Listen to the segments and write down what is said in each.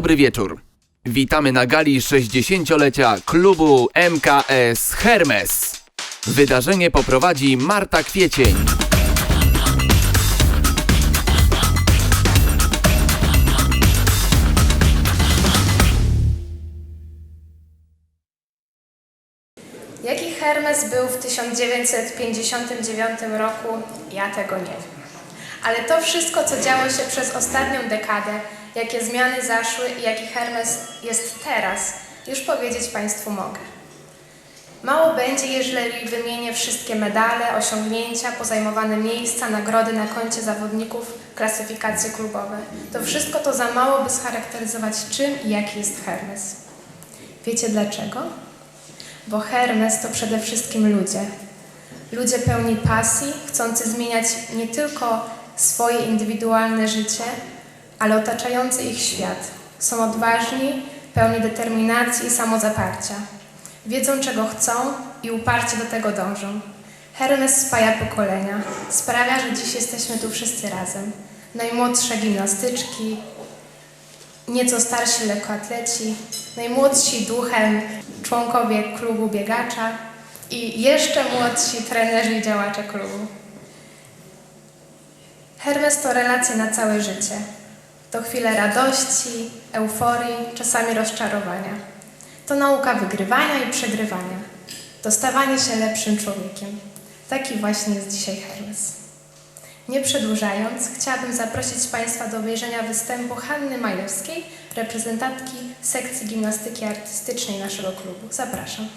Dobry wieczór. Witamy na gali 60-lecia klubu MKS Hermes. Wydarzenie poprowadzi Marta Kwiecień. Jaki Hermes był w 1959 roku, ja tego nie wiem. Ale to wszystko, co działo się przez ostatnią dekadę, jakie zmiany zaszły i jaki Hermes jest teraz, już powiedzieć Państwu mogę. Mało będzie, jeżeli wymienię wszystkie medale, osiągnięcia, pozajmowane miejsca, nagrody na koncie zawodników, klasyfikacje klubowe. To wszystko to za mało, by scharakteryzować czym i jaki jest Hermes. Wiecie dlaczego? Bo Hermes to przede wszystkim ludzie. Ludzie pełni pasji, chcący zmieniać nie tylko swoje indywidualne życie, ale otaczający ich świat. Są odważni, pełni determinacji i samozaparcia. Wiedzą, czego chcą i uparcie do tego dążą. Hermes spaja pokolenia. Sprawia, że dziś jesteśmy tu wszyscy razem. Najmłodsze gimnastyczki, nieco starsi lekkoatleci, najmłodsi duchem członkowie klubu biegacza i jeszcze młodsi trenerzy i działacze klubu. Hermes to relacje na całe życie. To chwile radości, euforii, czasami rozczarowania. To nauka wygrywania i przegrywania. To stawanie się lepszym człowiekiem. Taki właśnie jest dzisiaj Hermes. Nie przedłużając, chciałabym zaprosić Państwa do obejrzenia występu Hanny Majewskiej, reprezentantki sekcji gimnastyki artystycznej naszego klubu. Zapraszam.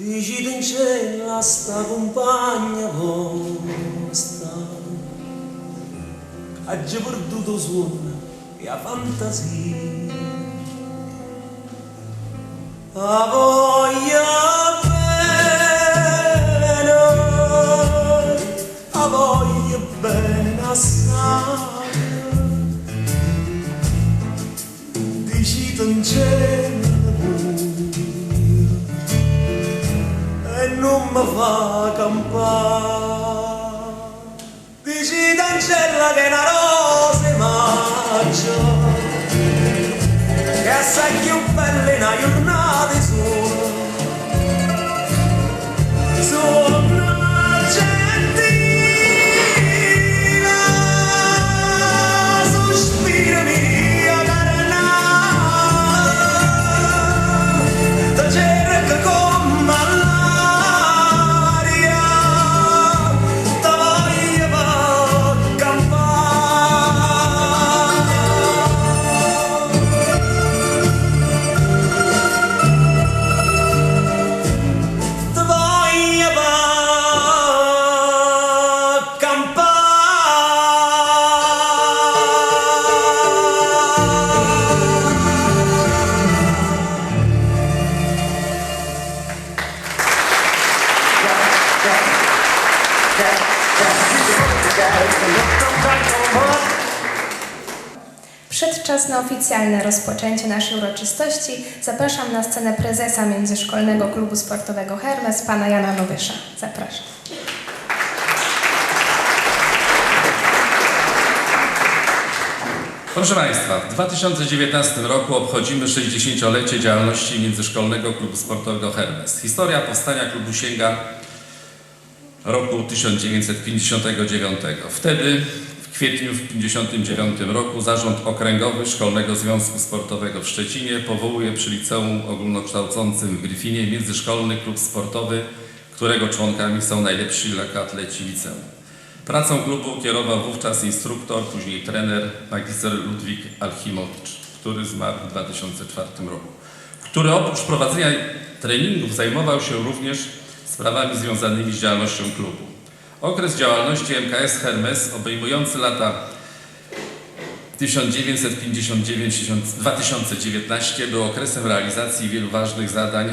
Vigilance sta compagna vostra. Ha già perduto suono e a fantasia la campana dici cancella che la rosa mangio che assai più bella in una giornata sua oficjalne rozpoczęcie naszej uroczystości zapraszam na scenę prezesa Międzyszkolnego Klubu Sportowego Hermes, pana Jana Nowysza. Zapraszam. Proszę Państwa, w 2019 roku obchodzimy 60-lecie działalności Międzyszkolnego Klubu Sportowego Hermes. Historia powstania klubu sięga roku 1959. Wtedy, kwietniu w 1959 roku, Zarząd Okręgowy Szkolnego Związku Sportowego w Szczecinie powołuje przy Liceum Ogólnokształcącym w Gryfinie Międzyszkolny Klub Sportowy, którego członkami są najlepsi lekkoatleci liceum. Pracą klubu kierował wówczas instruktor, później trener, magister Ludwik Alchimowicz, który zmarł w 2004 roku, który oprócz prowadzenia treningów zajmował się również sprawami związanymi z działalnością klubu. Okres działalności MKS Hermes obejmujący lata 1959-2019 był okresem realizacji wielu ważnych zadań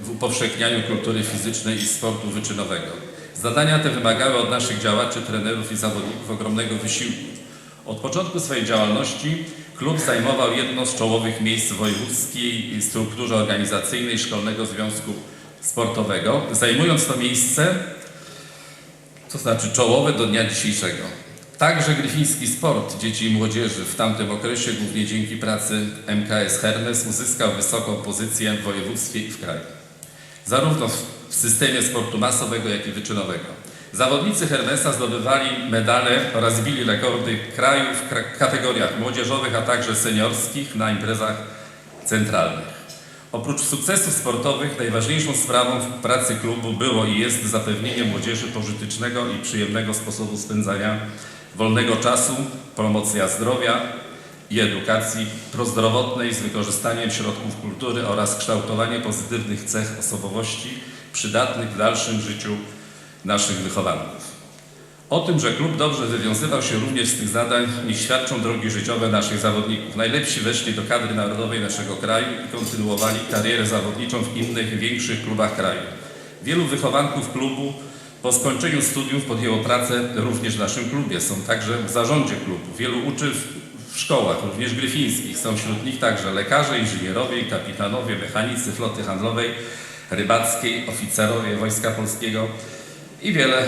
w upowszechnianiu kultury fizycznej i sportu wyczynowego. Zadania te wymagały od naszych działaczy, trenerów i zawodników ogromnego wysiłku. Od początku swojej działalności klub zajmował jedno z czołowych miejsc w wojewódzkiej strukturze organizacyjnej Szkolnego Związku sportowego, zajmując to miejsce, to znaczy czołowe do dnia dzisiejszego. Także gryfiński sport dzieci i młodzieży w tamtym okresie, głównie dzięki pracy MKS Hermes, uzyskał wysoką pozycję w województwie i w kraju. Zarówno w systemie sportu masowego, jak i wyczynowego. Zawodnicy Hermesa zdobywali medale oraz bili rekordy kraju w kategoriach młodzieżowych, a także seniorskich na imprezach centralnych. Oprócz sukcesów sportowych, najważniejszą sprawą w pracy klubu było i jest zapewnienie młodzieży pożytecznego i przyjemnego sposobu spędzania wolnego czasu, promocja zdrowia i edukacji prozdrowotnej z wykorzystaniem środków kultury oraz kształtowanie pozytywnych cech osobowości przydatnych w dalszym życiu naszych wychowanków. O tym, że klub dobrze wywiązywał się również z tych zadań, niech świadczą drogi życiowe naszych zawodników. Najlepsi weszli do kadry narodowej naszego kraju i kontynuowali karierę zawodniczą w innych, większych klubach kraju. Wielu wychowanków klubu po skończeniu studiów podjęło pracę również w naszym klubie. Są także w zarządzie klubu. Wielu uczy w, szkołach, również gryfińskich. Są wśród nich także lekarze, inżynierowie, kapitanowie, mechanicy floty handlowej, rybackiej, oficerowie Wojska Polskiego i wiele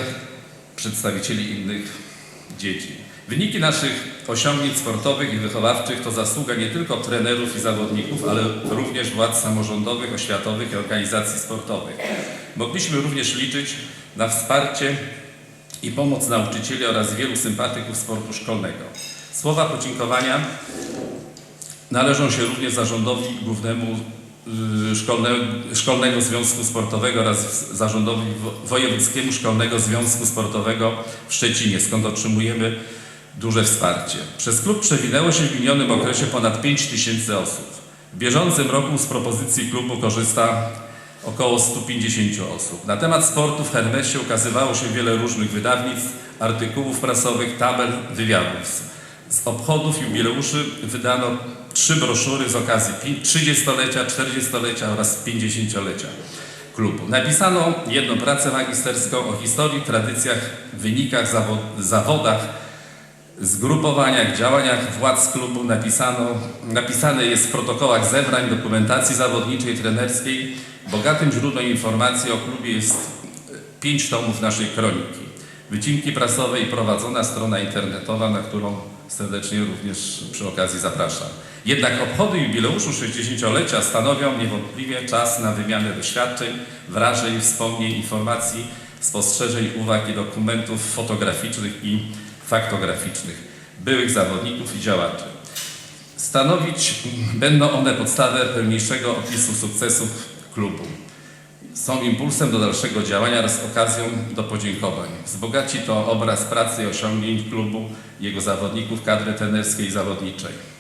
przedstawicieli innych dzieci. Wyniki naszych osiągnięć sportowych i wychowawczych to zasługa nie tylko trenerów i zawodników, ale również władz samorządowych, oświatowych i organizacji sportowych. Mogliśmy również liczyć na wsparcie i pomoc nauczycieli oraz wielu sympatyków sportu szkolnego. Słowa podziękowania należą się również zarządowi głównemu y, szkolne, Szkolnego Związku Sportowego oraz zarządowi wo- Wojewódzkiemu Szkolnego Związku Sportowego w Szczecinie, skąd otrzymujemy duże wsparcie. Przez klub przewinęło się w minionym okresie ponad 5 tysięcy osób. W bieżącym roku z propozycji klubu korzysta około 150 osób. Na temat sportu w Hermesie ukazywało się wiele różnych wydawnictw, artykułów prasowych, tabel, wywiadów. Z obchodów jubileuszy wydano trzy broszury z okazji pi- 30-lecia, 40-lecia oraz 50-lecia klubu. Napisano jedną pracę magisterską o historii, tradycjach, wynikach, zawo- zawodach, zgrupowaniach, działaniach władz klubu. Napisano, napisane jest w protokołach zebrań, dokumentacji zawodniczej, trenerskiej. Bogatym źródłem informacji o klubie jest e, pięć tomów naszej kroniki. Wycinki prasowe i prowadzona strona internetowa, na którą serdecznie również przy okazji zapraszam. Jednak obchody jubileuszu 60-lecia stanowią niewątpliwie czas na wymianę doświadczeń, wrażeń, wspomnień, informacji, spostrzeżeń, uwag i dokumentów fotograficznych i faktograficznych byłych zawodników i działaczy. Stanowić będą one podstawę pełniejszego opisu sukcesów klubu. Są impulsem do dalszego działania oraz okazją do podziękowań. Wzbogaci to obraz pracy i osiągnięć klubu, jego zawodników, kadry trenerskiej i zawodniczej.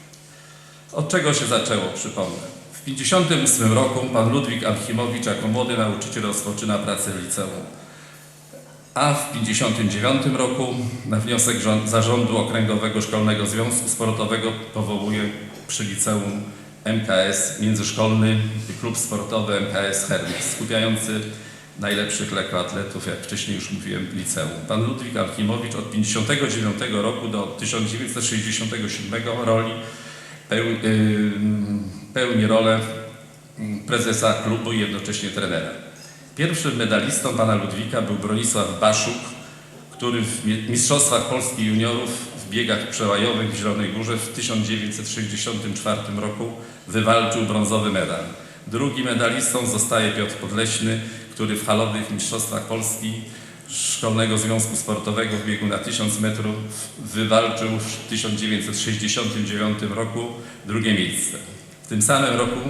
Od czego się zaczęło, przypomnę. W 1958 roku pan Ludwik Alchimowicz jako młody nauczyciel rozpoczyna pracę w liceum. A w 1959 roku na wniosek rząd, Zarządu Okręgowego Szkolnego Związku Sportowego powołuje przy liceum MKS Międzyszkolny Klub Sportowy MKS Hermes, skupiający najlepszych lekkoatletów, jak wcześniej już mówiłem, liceum. Pan Ludwik Alchimowicz od 1959 roku do 1967 roli peł, yy, pełni rolę mm, prezesa klubu i jednocześnie trenera. Pierwszym medalistą pana Ludwika był Bronisław Baszuk, który w mi- Mistrzostwach Polski Juniorów w biegach przełajowych w Zielonej Górze w 1964 roku wywalczył brązowy medal. Drugim medalistą zostaje Piotr Podleśny, który w halowych Mistrzostwach Polski Szkolnego Związku Sportowego w biegu na 1000 metrów wywalczył w 1969 roku drugie miejsce. W tym samym roku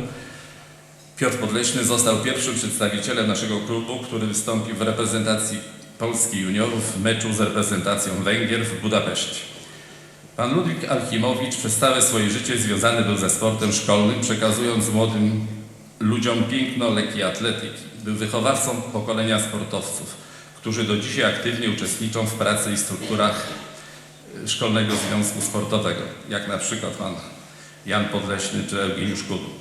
Piotr Podleśny został pierwszym przedstawicielem naszego klubu, który wystąpił w reprezentacji Polski juniorów w meczu z reprezentacją Węgier w Budapeszcie. Pan Ludwik Alchimowicz przez całe swoje życie związany był ze sportem szkolnym, przekazując młodym ludziom piękno lekkiej atletyki. Był wychowawcą pokolenia sportowców, którzy do dzisiaj aktywnie uczestniczą w pracy i strukturach y, Szkolnego Związku Sportowego, jak na przykład pan Jan Podleśny czy Eugeniusz Kuduk.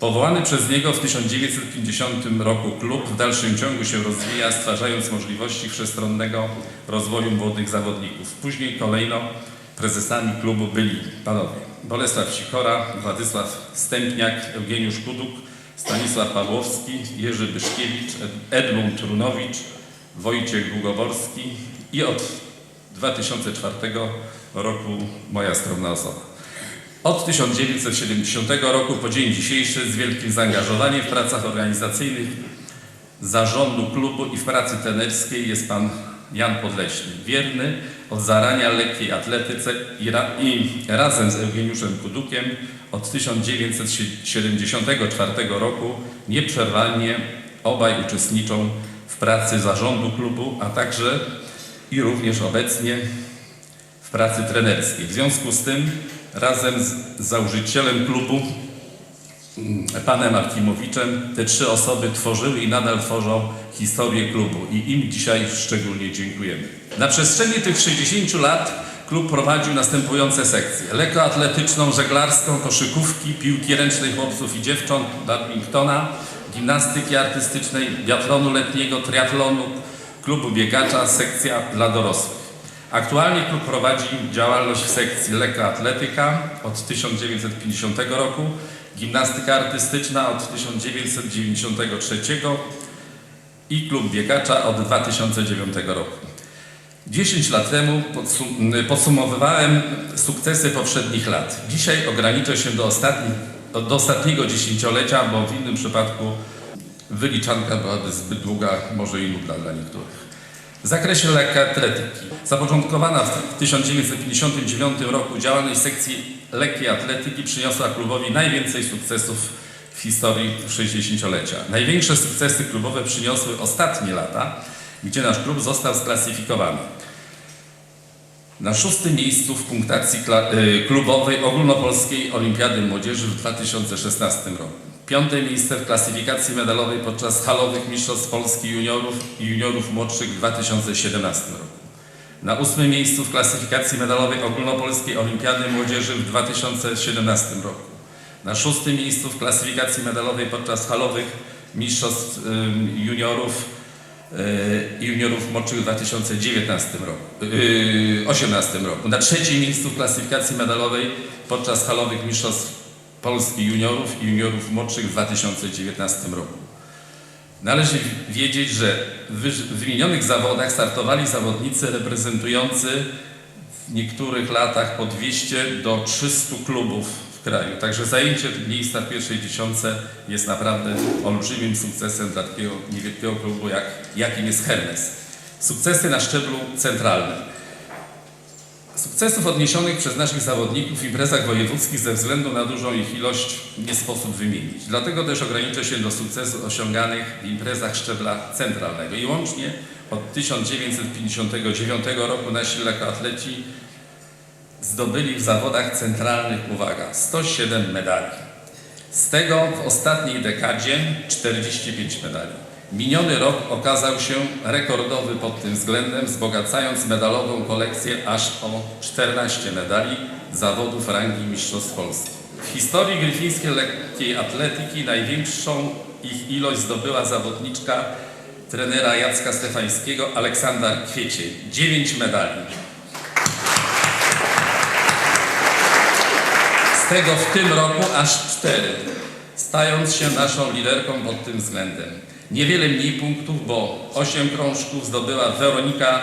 Powołany przez niego w 1950 roku klub w dalszym ciągu się rozwija, stwarzając możliwości wszechstronnego rozwoju młodych zawodników. Później kolejno prezesami klubu byli panowie Bolesław Sikora, Władysław Stępniak, Eugeniusz Kuduk, Stanisław Pawłowski, Jerzy Byszkiewicz, Ed- Edmund Runowicz, Wojciech Długoborski i od 2004 roku moja skromna osoba. Od 1970 roku po dzień dzisiejszy z wielkim zaangażowaniem w pracach organizacyjnych zarządu klubu i w pracy trenerskiej jest pan Jan Podleśny. Wierny od zarania lekkiej atletyce i, ra, i razem z Eugeniuszem Kudukiem od 1974 roku nieprzerwanie obaj uczestniczą w pracy zarządu klubu, a także i również obecnie w pracy trenerskiej. W związku z tym razem z założycielem klubu panem Arkimowiczem te trzy osoby tworzyły i nadal tworzą historię klubu i im dzisiaj szczególnie dziękujemy. Na przestrzeni tych 60 lat klub prowadził następujące sekcje. Lekkoatletyczną, żeglarską, koszykówki, piłki ręcznej chłopców i dziewcząt, badmintona, gimnastyki artystycznej, biatlonu letniego, triatlonu, klubu biegacza, sekcja dla dorosłych. Aktualnie klub prowadzi działalność w sekcji lekkoatletyka od 1950 roku, gimnastyka artystyczna od 1993 i klub biegacza od 2009 roku. 10 lat temu podsum- podsumowywałem sukcesy poprzednich lat. Dzisiaj ograniczę się do, ostatni, do ostatniego dziesięciolecia, bo w innym przypadku wyliczanka byłaby zbyt długa, może i nudna dla niektórych. W zakresie lekkoatletyki zapoczątkowana w 1959 roku działalność sekcji lekkiej atletyki przyniosła klubowi najwięcej sukcesów w historii 60-lecia. Największe sukcesy klubowe przyniosły ostatnie lata, gdzie nasz klub został sklasyfikowany na szóstym miejscu w punktacji y, klubowej ogólnopolskiej Olimpiady Młodzieży w 2016 roku. Piąte miejsce w klasyfikacji medalowej podczas halowych Mistrzostw Polski juniorów i juniorów młodszych w 2017 roku. Na ósmym miejscu w klasyfikacji medalowej ogólnopolskiej Olimpiady Młodzieży w 2017 roku. Na szóstym miejscu w klasyfikacji medalowej podczas halowych Mistrzostw juniorów juniorów młodszych w 2019 roku, yy, 18 roku. Na trzecim miejscu w klasyfikacji medalowej podczas halowych mistrzostw Polski juniorów i juniorów młodszych w 2019 roku. Należy wiedzieć, że w wymienionych zawodach startowali zawodnicy reprezentujący w niektórych latach po 200 do 300 klubów w kraju. Także zajęcie miejsca w pierwszej dziesiątce jest naprawdę olbrzymim sukcesem dla takiego niewielkiego klubu, jak, jakim jest Hermes. Sukcesy na szczeblu centralnym. Sukcesów odniesionych przez naszych zawodników w imprezach wojewódzkich ze względu na dużą ich ilość nie sposób wymienić. Dlatego też ograniczę się do sukcesów osiąganych w imprezach szczebla centralnego. I łącznie od 1959 roku nasi lekkoatleci zdobyli w zawodach centralnych, uwaga, 107 medali. Z tego w ostatniej dekadzie 45 medali. Miniony rok okazał się rekordowy pod tym względem, wzbogacając medalową kolekcję aż o 14 medali zawodów rangi Mistrzostw Polski. W historii gryfińskiej lekkiej atletyki największą ich ilość zdobyła zawodniczka trenera Jacka Stefańskiego Aleksandra Kwieciej. 9 medali. Tego w tym roku aż cztery, stając się naszą liderką pod tym względem. Niewiele mniej punktów, bo osiem krążków zdobyła Weronika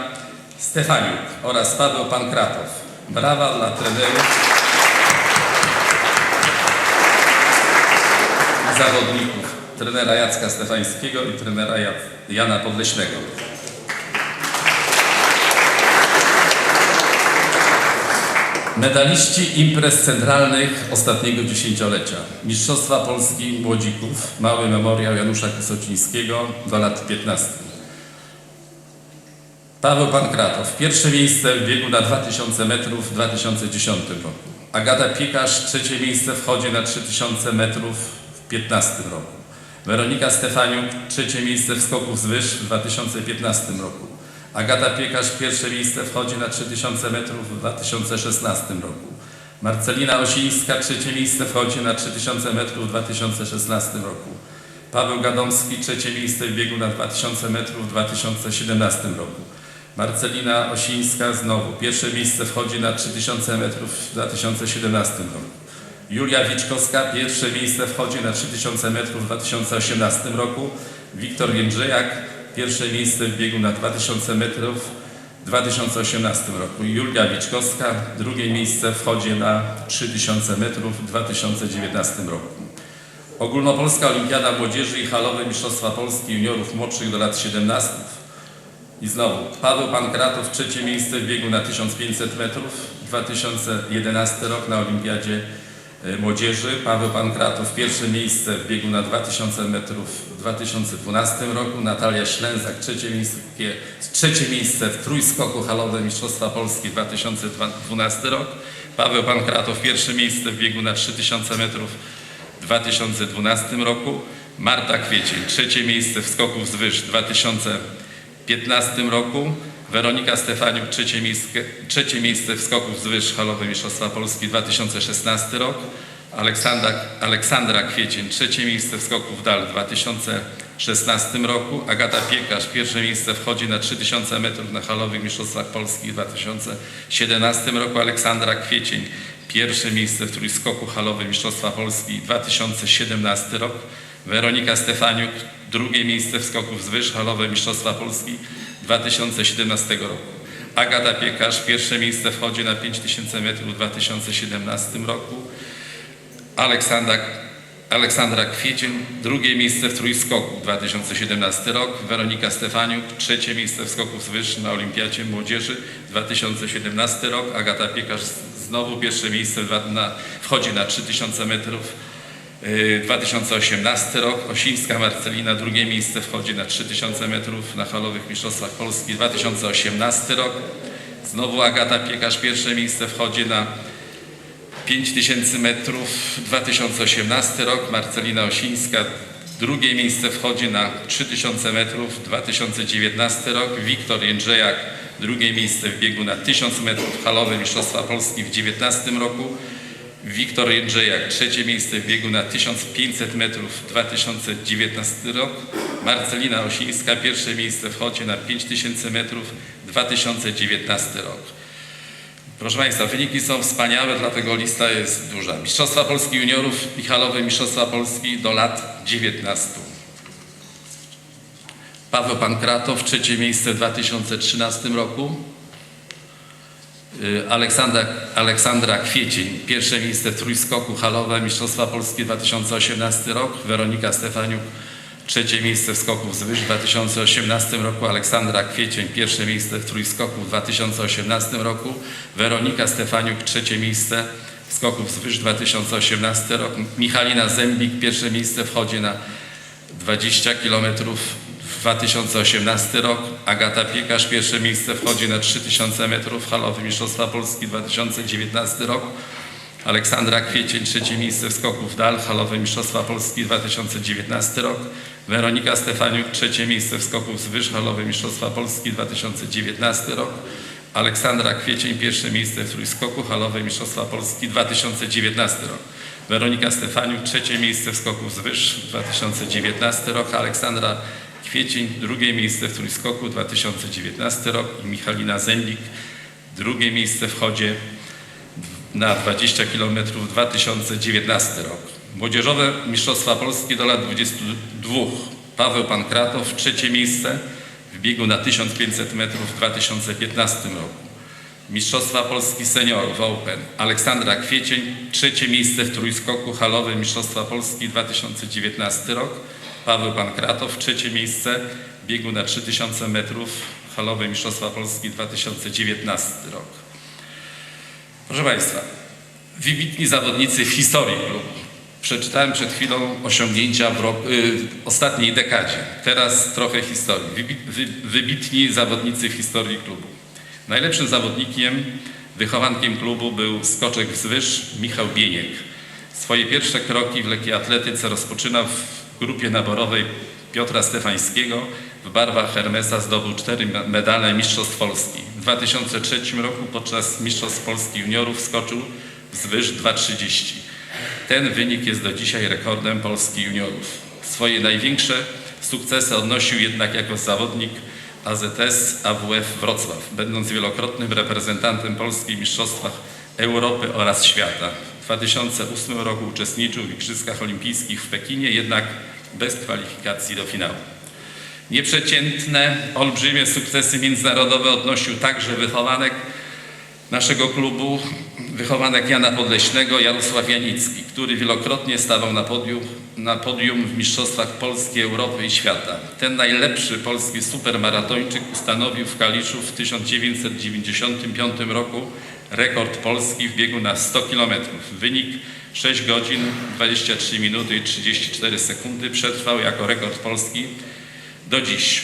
Stefaniuk oraz Paweł Pankratow. Brawa dla trenerów zawodników, trenera Jacka Stefańskiego i trenera Ja- Jana Podleśnego. Medaliści imprez centralnych ostatniego dziesięciolecia. Mistrzostwa Polski Młodzików, mały memoriał Janusza Kysocińskiego do lat 15. Paweł Pankratow, pierwsze miejsce w biegu na 2000 metrów w 2010 roku. Agata Piekarz, trzecie miejsce w chodzie na 3000 metrów w 2015 roku. Weronika Stefaniuk, trzecie miejsce w skoku z wyż w 2015 roku. Agata Piekarz, pierwsze miejsce w chodzie na 3000 metrów w 2016 roku. Marcelina Osińska, trzecie miejsce w chodzie na 3000 metrów w 2016 roku. Paweł Gadomski, trzecie miejsce w biegu na 2000 metrów w 2017 roku. Marcelina Osińska znowu, pierwsze miejsce wchodzi na 3000 metrów w 2017 roku. Julia Wiczkowska pierwsze miejsce wchodzi na 3000 metrów w 2018 roku. Wiktor Jędrzejak pierwsze miejsce w biegu na 2000 metrów w 2018 roku. Julia Wiczkowska drugie miejsce wchodzi na 3000 metrów w 2019 roku. Ogólnopolska Olimpiada Młodzieży i Halowe Mistrzostwa Polski Juniorów młodszych do lat 17. I znowu Paweł Pankratow trzecie miejsce w biegu na 1500 metrów 2011 rok na Olimpiadzie Młodzieży. Paweł Pankratow pierwsze miejsce w biegu na 2000 metrów w 2012 roku. Natalia Ślęzak trzecie miejsce, trzecie miejsce w trójskoku halowe Mistrzostwa Polski 2012 rok. Paweł Pankratow pierwsze miejsce w biegu na 3000 metrów w 2012 roku. Marta Kwiecień trzecie miejsce w skoku wzwyż w 2015 roku. Weronika Stefaniuk trzecie miejsce, trzecie miejsce w skoku wzwyż halowe Mistrzostwa Polski 2016 rok. Aleksandra, Aleksandra Kwiecień trzecie miejsce w skoku w dal w 2016 roku. Agata Piekarz pierwsze miejsce wchodzi na 3000 metrów na halowych Mistrzostwach Polski w 2017 roku. Aleksandra Kwiecień pierwsze miejsce w trójskoku halowym Mistrzostwa Polski 2017 rok. Weronika Stefaniuk drugie miejsce w skoku wzwyż halowe Mistrzostwa Polski 2017 roku. Agata Piekarz pierwsze miejsce wchodzi na 5000 metrów w 2017 roku. Aleksandra, Aleksandra Kwiecień drugie miejsce w trójskoku 2017 rok. Weronika Stefaniuk trzecie miejsce w skoku wzwyż na Olimpiadzie Młodzieży 2017 rok. Agata Piekarz znowu pierwsze miejsce w na, wchodzi na 3000 metrów 2018 rok. Osińska Marcelina drugie miejsce wchodzi na 3000 metrów na halowych Mistrzostwach Polski 2018 rok. Znowu Agata Piekarz pierwsze miejsce wchodzi na 5000 metrów 2018 rok. Marcelina Osińska drugie miejsce wchodzi na 3000 metrów 2019 rok. Wiktor Jędrzejak drugie miejsce w biegu na 1000 metrów halowe Mistrzostwa Polski w 2019 roku. Wiktor Jędrzejak, trzecie miejsce w biegu na 1500 metrów 2019 rok. Marcelina Osińska, pierwsze miejsce wchodzi na 5000 metrów 2019 rok. Proszę Państwa, wyniki są wspaniałe, dlatego lista jest duża. Mistrzostwa Polski Juniorów i halowe Mistrzostwa Polski do lat 19. Paweł Pankratow, trzecie miejsce w 2013 roku. Y, Aleksandra, Aleksandra Kwiecień, pierwsze miejsce w trójskoku halowe Mistrzostwa Polski 2018 rok. Weronika Stefaniuk, trzecie miejsce w skoku wzwyż w 2018 roku. Aleksandra Kwiecień, pierwsze miejsce w trójskoku w 2018 roku. Weronika Stefaniuk, trzecie miejsce w skoku wzwyż 2018 rok. Michalina Zembik, pierwsze miejsce wchodzi na 20 kilometrów w 2018 rok. Agata Piekarz pierwsze miejsce wchodzi na 3000 metrów halowy Mistrzostwa Polski 2019 rok. Aleksandra Kwiecień trzecie miejsce w skoku w dal halowe Mistrzostwa Polski 2019 rok. Weronika Stefaniuk trzecie miejsce w skoku wzwyż halowe Mistrzostwa Polski 2019 rok. Aleksandra Kwiecień pierwsze miejsce w trójskoku halowe Mistrzostwa Polski 2019 rok. Weronika Stefaniuk trzecie miejsce w skoku wzwyż 2019 rok. Aleksandra Kwiecień drugie miejsce w trójskoku 2019 rok i Michalina Zembik drugie miejsce w chodzie na 20 km 2019 rok. Młodzieżowe Mistrzostwa Polski do lat 22. Paweł Pankratow trzecie miejsce w biegu na 1500 metrów w 2015 roku. Mistrzostwa Polski Seniorów Open. Aleksandra Kwiecień, trzecie miejsce w trójskoku halowym Mistrzostwa Polski 2019 rok. Paweł Pankratow, trzecie miejsce w biegu na 3000 metrów halowe Mistrzostwa Polski 2019 rok. Proszę Państwa, wybitni zawodnicy w historii klubu. Przeczytałem przed chwilą osiągnięcia w roku, y, ostatniej dekadzie. Teraz trochę historii. Wybi, wy, wybitni zawodnicy w historii klubu. Najlepszym zawodnikiem, wychowankiem klubu był skoczek wzwyż Michał Bieniek. Swoje pierwsze kroki w lekkiej atletyce rozpoczynał w grupie naborowej Piotra Stefańskiego. W barwach Hermesa zdobył cztery me- medale Mistrzostw Polski. W 2003 roku podczas Mistrzostw Polski juniorów skoczył wzwyż 2,30. Ten wynik jest do dzisiaj rekordem Polski juniorów. Swoje największe sukcesy odnosił jednak jako zawodnik AZS AWF Wrocław, będąc wielokrotnym reprezentantem Polski w Mistrzostwach Europy oraz świata. W 2008 roku uczestniczył w Igrzyskach Olimpijskich w Pekinie, jednak bez kwalifikacji do finału. Nieprzeciętne, olbrzymie sukcesy międzynarodowe odnosił także wychowanek naszego klubu, wychowanek Jana Podleśnego, Jarosław Janicki, który wielokrotnie stawał na podium, na podium w Mistrzostwach Polski, Europy i świata. Ten najlepszy polski supermaratończyk ustanowił w Kaliszu w 1995 roku rekord Polski w biegu na 100 km. Wynik 6 godzin 23 minuty i 34 sekundy przetrwał jako rekord Polski do dziś.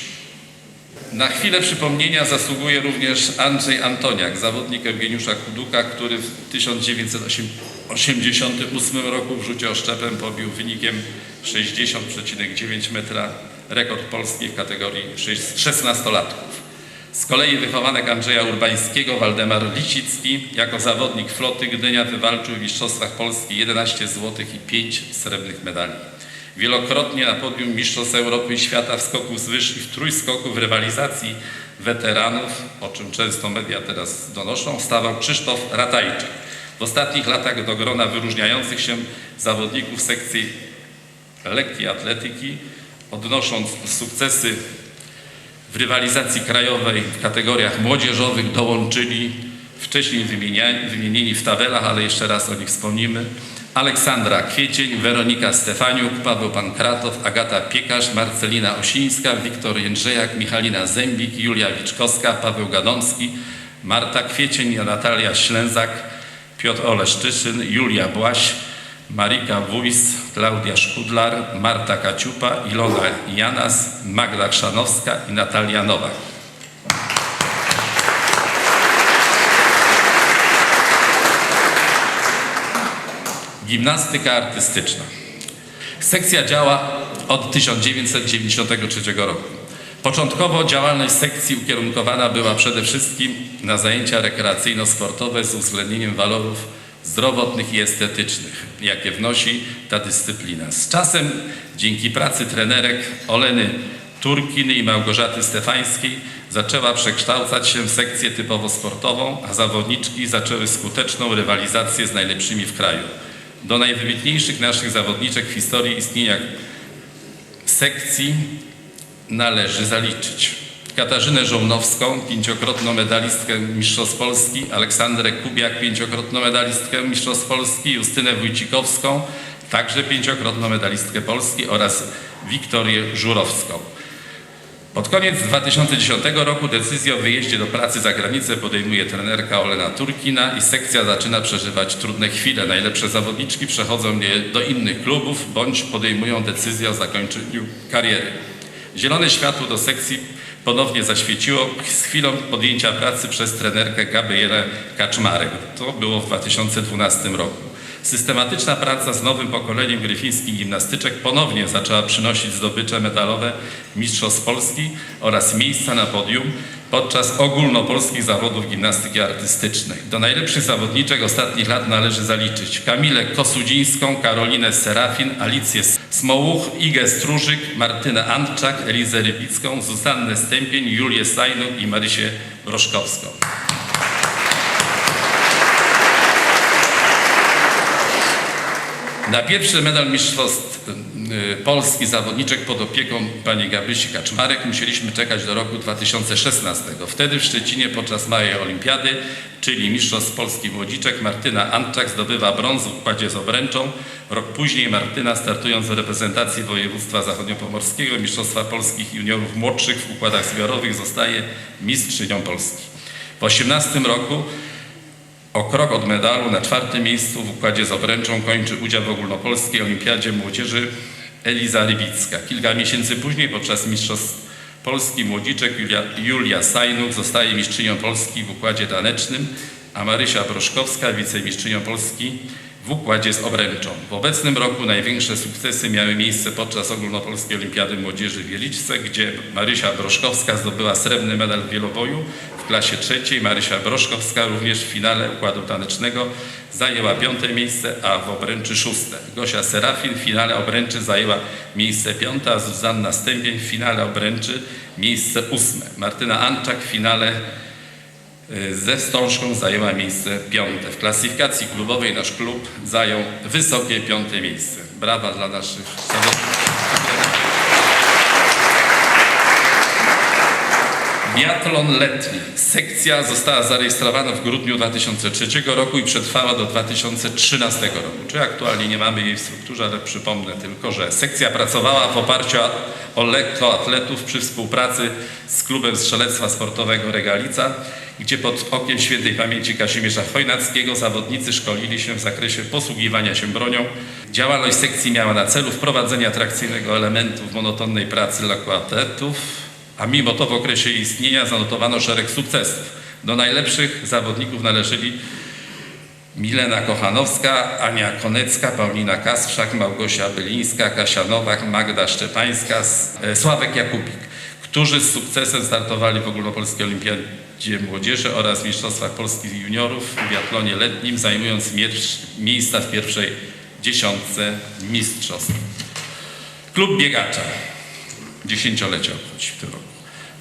Na chwilę przypomnienia zasługuje również Andrzej Antoniak, zawodnik Eugeniusza Kuduka, który w 1988 roku w rzucie oszczepem pobił wynikiem 60,9 metra rekord Polski w kategorii 16-latków. Z kolei wychowanek Andrzeja Urbańskiego, Waldemar Licicki, jako zawodnik floty Gdynia wywalczył w Mistrzostwach Polski 11 złotych i 5 srebrnych medali. Wielokrotnie na podium Mistrzostw Europy i Świata w skoku z wyż i w trójskoku w rywalizacji weteranów, o czym często media teraz donoszą, stawał Krzysztof Ratajczyk. W ostatnich latach do grona wyróżniających się zawodników sekcji lekkiej atletyki, odnosząc sukcesy w rywalizacji krajowej w kategoriach młodzieżowych dołączyli wcześniej wymienieni w tabelach, ale jeszcze raz o nich wspomnimy. Aleksandra Kwiecień, Weronika Stefaniuk, Paweł Pankratow, Agata Piekarz, Marcelina Osińska, Wiktor Jędrzejak, Michalina Zębik, Julia Wiczkowska, Paweł Gadomski, Marta Kwiecień, Natalia Ślęzak, Piotr Oleszczyszyn, Julia Błaś, Marika Wójs, Klaudia Szkudlar, Marta Kaciupa, Ilona Janas, Magda Chrzanowska i Natalia Nowak. Gimnastyka artystyczna. Sekcja działa od 1993 roku. Początkowo działalność sekcji ukierunkowana była przede wszystkim na zajęcia rekreacyjno-sportowe z uwzględnieniem walorów zdrowotnych i estetycznych, jakie wnosi ta dyscyplina. Z czasem, dzięki pracy trenerek Oleny Turkiny i Małgorzaty Stefańskiej, zaczęła przekształcać się w sekcję typowo sportową, a zawodniczki zaczęły skuteczną rywalizację z najlepszymi w kraju. Do najwybitniejszych naszych zawodniczek w historii istnienia sekcji należy zaliczyć Katarzynę Żołnowską, pięciokrotną medalistkę Mistrzostw Polski, Aleksandrę Kubiak, pięciokrotną medalistkę Mistrzostw Polski, Justynę Wójcikowską, także pięciokrotną medalistkę Polski oraz Wiktorię Żurowską. Pod koniec 2010 roku decyzję o wyjeździe do pracy za granicę podejmuje trenerka Olena Turkina i sekcja zaczyna przeżywać trudne chwile. Najlepsze zawodniczki przechodzą do innych klubów bądź podejmują decyzję o zakończeniu kariery. Zielone światło do sekcji ponownie zaświeciło z chwilą podjęcia pracy przez trenerkę Gabrielę Kaczmarek. To było w 2012 roku. Systematyczna praca z nowym pokoleniem gryfińskich gimnastyczek ponownie zaczęła przynosić zdobycze medalowe Mistrzostw Polski oraz miejsca na podium podczas ogólnopolskich zawodów gimnastyki artystycznej. Do najlepszych zawodniczek ostatnich lat należy zaliczyć Kamilę Kosudzińską, Karolinę Serafin, Alicję Smołuch, Igę Stróżyk, Martynę Antczak, Elizę Rybicką, Zuzannę Stępień, Julię Sajnuk i Marysię Broszkowską. Na pierwszy medal Mistrzostw y, Polski zawodniczek pod opieką pani Gabrysi Kaczmarek musieliśmy czekać do roku 2016. Wtedy w Szczecinie podczas małej olimpiady, czyli Mistrzostw Polski Młodziczek, Martyna Antczak zdobywa brąz w układzie z obręczą. Rok później Martyna startując w reprezentacji województwa zachodniopomorskiego Mistrzostwa Polskich Juniorów Młodszych w układach zbiorowych zostaje mistrzynią Polski. W 2018 roku o krok od medalu na czwartym miejscu w układzie z obręczą kończy udział w ogólnopolskiej olimpiadzie młodzieży Eliza Rybicka. Kilka miesięcy później podczas Mistrzostw Polski Młodziczek Julia, Julia Sajnuk zostaje mistrzynią Polski w układzie tanecznym, a Marysia Broszkowska wicemistrzynią Polski w układzie z obręczą. W obecnym roku największe sukcesy miały miejsce podczas ogólnopolskiej olimpiady młodzieży w Wieliczce, gdzie Marysia Broszkowska zdobyła srebrny medal w wieloboju klasie trzeciej. Marysia Broszkowska również w finale układu tanecznego zajęła piąte miejsce, a w obręczy szóste. Gosia Serafin w finale obręczy zajęła miejsce piąte, a Zuzanna Stępień w finale obręczy miejsce ósme. Martyna Anczak w finale y, ze wstążką zajęła miejsce piąte. W klasyfikacji klubowej nasz klub zajął wysokie piąte miejsce. Brawa dla naszych zawodników. Biatlon letni. Sekcja została zarejestrowana w grudniu 2003 roku i przetrwała do 2013 roku. Czy aktualnie nie mamy jej w strukturze, ale przypomnę tylko, że sekcja pracowała w oparciu o lekkoatletów przy współpracy z klubem strzelectwa sportowego Regalica, gdzie pod okiem świętej pamięci Kazimierza Chojnackiego zawodnicy szkolili się w zakresie posługiwania się bronią. Działalność sekcji miała na celu wprowadzenie atrakcyjnego elementu w monotonnej pracy lekkoatletów, a mimo to w okresie istnienia zanotowano szereg sukcesów. Do najlepszych zawodników należeli Milena Kochanowska, Ania Konecka, Paulina Kastrzak, Małgosia Bylińska, Kasia Nowak, Magda Szczepańska, e, Sławek Jakubik, którzy z sukcesem startowali w Ogólnopolskiej Olimpiadzie Młodzieży oraz Mistrzostwach Polskich Juniorów w biatlonie letnim, zajmując miejsca w pierwszej dziesiątce mistrzostw. Klub biegacza dziesięciolecie obchodzi w tym roku.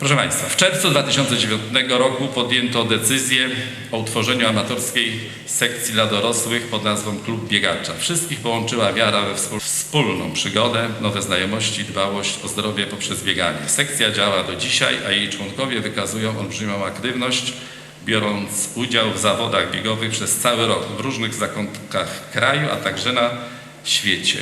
Proszę Państwa, w czerwcu 2009 roku podjęto decyzję o utworzeniu amatorskiej sekcji dla dorosłych pod nazwą Klub Biegacza. Wszystkich połączyła wiara we wspól- wspólną przygodę, nowe znajomości, dbałość o zdrowie poprzez bieganie. Sekcja działa do dzisiaj, a jej członkowie wykazują olbrzymią aktywność, biorąc udział w zawodach biegowych przez cały rok w różnych zakątkach kraju, a także na świecie.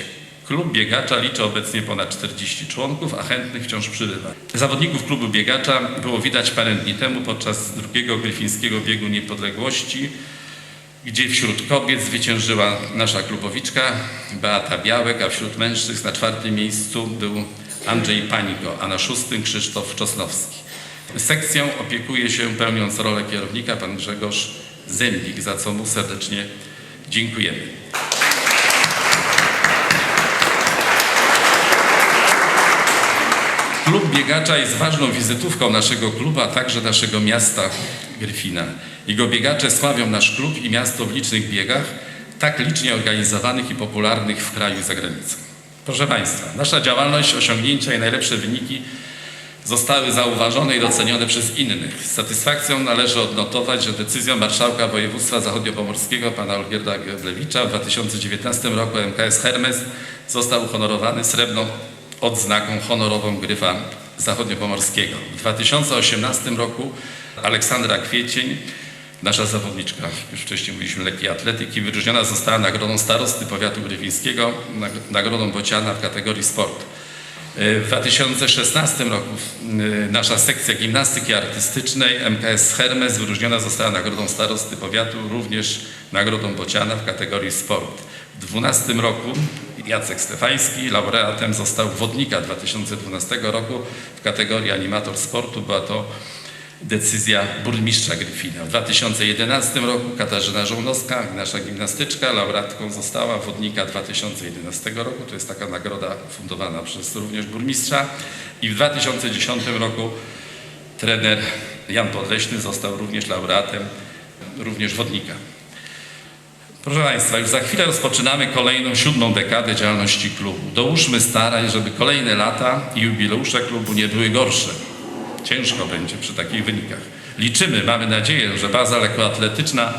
Klub biegacza liczy obecnie ponad 40 członków, a chętnych wciąż przybywa. Zawodników klubu biegacza było widać parę dni temu podczas drugiego gryfińskiego biegu niepodległości, gdzie wśród kobiet zwyciężyła nasza klubowiczka Beata Białek, a wśród mężczyzn na czwartym miejscu był Andrzej Paniko, a na szóstym Krzysztof Czosnowski. Sekcją opiekuje się pełniąc rolę kierownika pan Grzegorz Zembik, za co mu serdecznie dziękujemy. Klub biegacza jest ważną wizytówką naszego klubu, a także naszego miasta Gryfina. Jego biegacze sławią nasz klub i miasto w licznych biegach, tak licznie organizowanych i popularnych w kraju i za granicą. Proszę Państwa, nasza działalność, osiągnięcia i najlepsze wyniki zostały zauważone i docenione przez innych. Z satysfakcją należy odnotować, że decyzją marszałka województwa zachodniopomorskiego pana Olgierda Geblewicza w 2019 roku MKS Hermes został uhonorowany srebrną odznaką honorową Gryfa Zachodniopomorskiego. W 2018 roku Aleksandra Kwiecień, nasza zawodniczka, już wcześniej mówiliśmy, lekkiej atletyki, wyróżniona została nagrodą starosty powiatu gryfińskiego, nag- nagrodą Bociana w kategorii sport. W 2016 roku y, nasza sekcja gimnastyki artystycznej MKS Hermes wyróżniona została nagrodą starosty powiatu, również nagrodą Bociana w kategorii sport. W 2012 roku Jacek Stefański laureatem został Wodnika 2012 roku w kategorii animator sportu. Była to decyzja burmistrza Gryfina. W 2011 roku Katarzyna Żołnowska, nasza gimnastyczka, laureatką została Wodnika 2011 roku. To jest taka nagroda fundowana przez również burmistrza. I w 2010 roku trener Jan Podleśny został również laureatem również Wodnika. Proszę Państwa, już za chwilę rozpoczynamy kolejną, siódmą dekadę działalności klubu. Dołóżmy starań, żeby kolejne lata i jubileusze klubu nie były gorsze. Ciężko będzie przy takich wynikach. Liczymy, mamy nadzieję, że baza lekkoatletyczna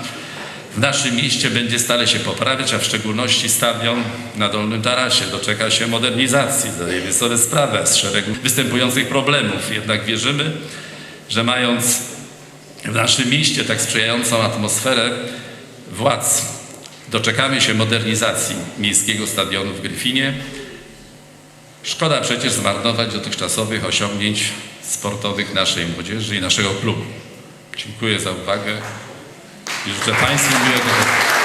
w naszym mieście będzie stale się poprawiać, a w szczególności stadion na Dolnym Tarasie doczeka się modernizacji. Zdajemy sobie sprawę z szeregu występujących problemów. Jednak wierzymy, że mając w naszym mieście tak sprzyjającą atmosferę władz, doczekamy się modernizacji miejskiego stadionu w Gryfinie. Szkoda przecież zmarnować dotychczasowych osiągnięć sportowych naszej młodzieży i naszego klubu. Dziękuję za uwagę i życzę Państwu miłego.